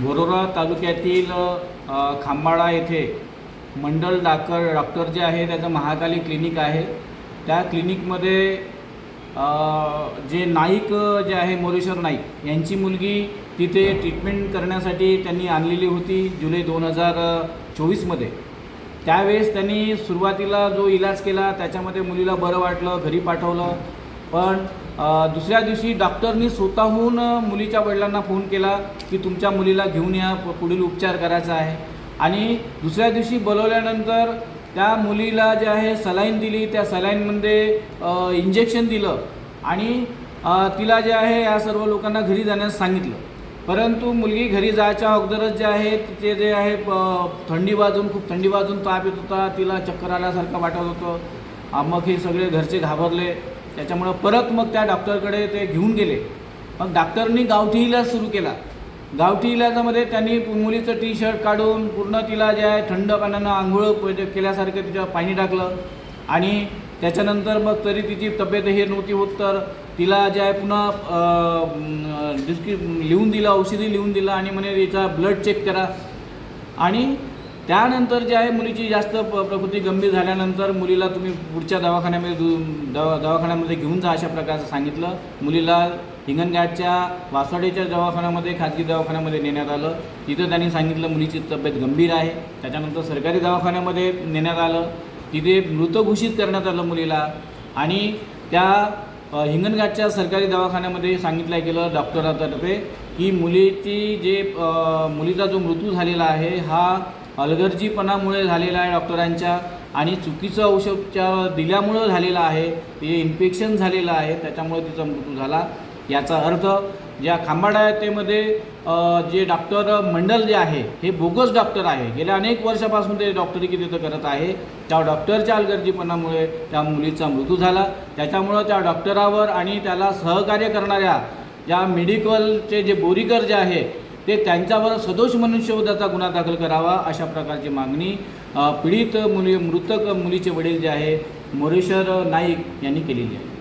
बोरोरा तालुक्यातील खांबाळा येथे मंडल डाकर डॉक्टर जे आहे त्याचं महाकाली क्लिनिक आहे. त्या क्लिनिकमध्ये जे नाईक जे आहे मोरेश्वर नाईक यांची मुलगी तिथे ट्रीटमेंट करण्यासाठी त्यांनी आणलेली होती जुलै दोन हजार चोवीसमध्ये. त्यावेळेस त्यांनी सुरुवातीला जो इलाज केला त्याच्यामध्ये मुलीला बरं वाटलं घरी पाठवलं. पण दुसऱ्या दिवशी डॉक्टरनी स्वतःहून मुलीच्या वडिलांना फोन केला की तुमच्या मुलीला घेऊन या पुढील उपचार करायचा आहे. आणि दुसऱ्या दिवशी बोलवल्यानंतर त्या मुलीला जे आहे सलाईन दिली. त्या सलाईनमध्ये इंजेक्शन दिलं आणि तिला जे आहे या सर्व लोकांना घरी जाण्यास सांगितलं. परंतु मुलगी घरी जायच्या अगोदरच जे आहे तिचे जे आहे प- थंडी वाजून खूप थंडी वाजून ताप येत होता. तिला चक्कर आल्यासारखं वाटत होतं. मग हे सगळे घरचे घाबरले. त्याच्यामुळं परत मग त्या डॉक्टरकडे ते घेऊन गेले. मग डॉक्टरनी गावठी इलाज सुरू केला. गावठी इलाजामध्ये त्यांनी मुलीचं टी शर्ट काढून पूर्ण तिला जे आहे थंड पाण्यानं आंघोळ केल्यासारखं तिच्या पाणी टाकलं. आणि त्याच्यानंतर मग तरी तिची तब्येत हे नव्हती होत तर तिला जे आहे पुन्हा डिस्क्रिप लिहून दिलं औषधी लिहून दिलं आणि म्हणे तिचा ब्लड चेक करा. आणि त्यानंतर जे आहे मुलीची जास्त प प्रकृती गंभीर झाल्यानंतर मुलीला तुम्ही पुढच्या दवाखान्यामध्ये दु- दवा दवाखान्यामध्ये घेऊन जा अशा प्रकारचं सांगितलं. मुलीला हिंगणघाटच्या वासवाडीच्या दवाखान्यामध्ये खाजगी दवाखान्यामध्ये नेण्यात आलं. तिथं त्यांनी सांगितलं मुलीची तब्येत गंभीर आहे. त्याच्यानंतर सरकारी दवाखान्यामध्ये नेण्यात आलं. तिथे मृत घोषित करण्यात आलं मुलीला. आणि त्या हिंगणघाटच्या सरकारी दवाखान्यामध्ये सांगितलं गेलं डॉक्टरातर्फे की मुलीची जे मुलीचा जो मृत्यू झालेला आहे हा अलगर्जीपणामुळे झालेला आहे डॉक्टरांच्या आणि चुकीचं औषधच्या दिल्यामुळं झालेलं आहे ते इन्फेक्शन झालेलं आहे त्याच्यामुळे तिचा मृत्यू झाला. याचा अर्थ ज्या खांबाडायतेमध्ये जे डॉक्टर मंडल जे आहे हे बोगस डॉक्टर आहे. गेल्या अनेक वर्षापासून ते डॉक्टरी किती तिथं करत आहे. त्या डॉक्टरच्या अलगर्जीपणामुळे त्या मुलीचा मृत्यू झाला. त्याच्यामुळं त्या डॉक्टरावर आणि त्याला सहकार्य करणाऱ्या ज्या मेडिकलचे जे बोरीकर जे आहे ते त्यांच्यावर सदोष मनुष्यवधाचा गुन्हा दाखल करावा अशा प्रकारची मागणी पीडित मुली मृतक मुलीचे वडील जे आहे मोरेश्वर नाईक यांनी केलेली आहे.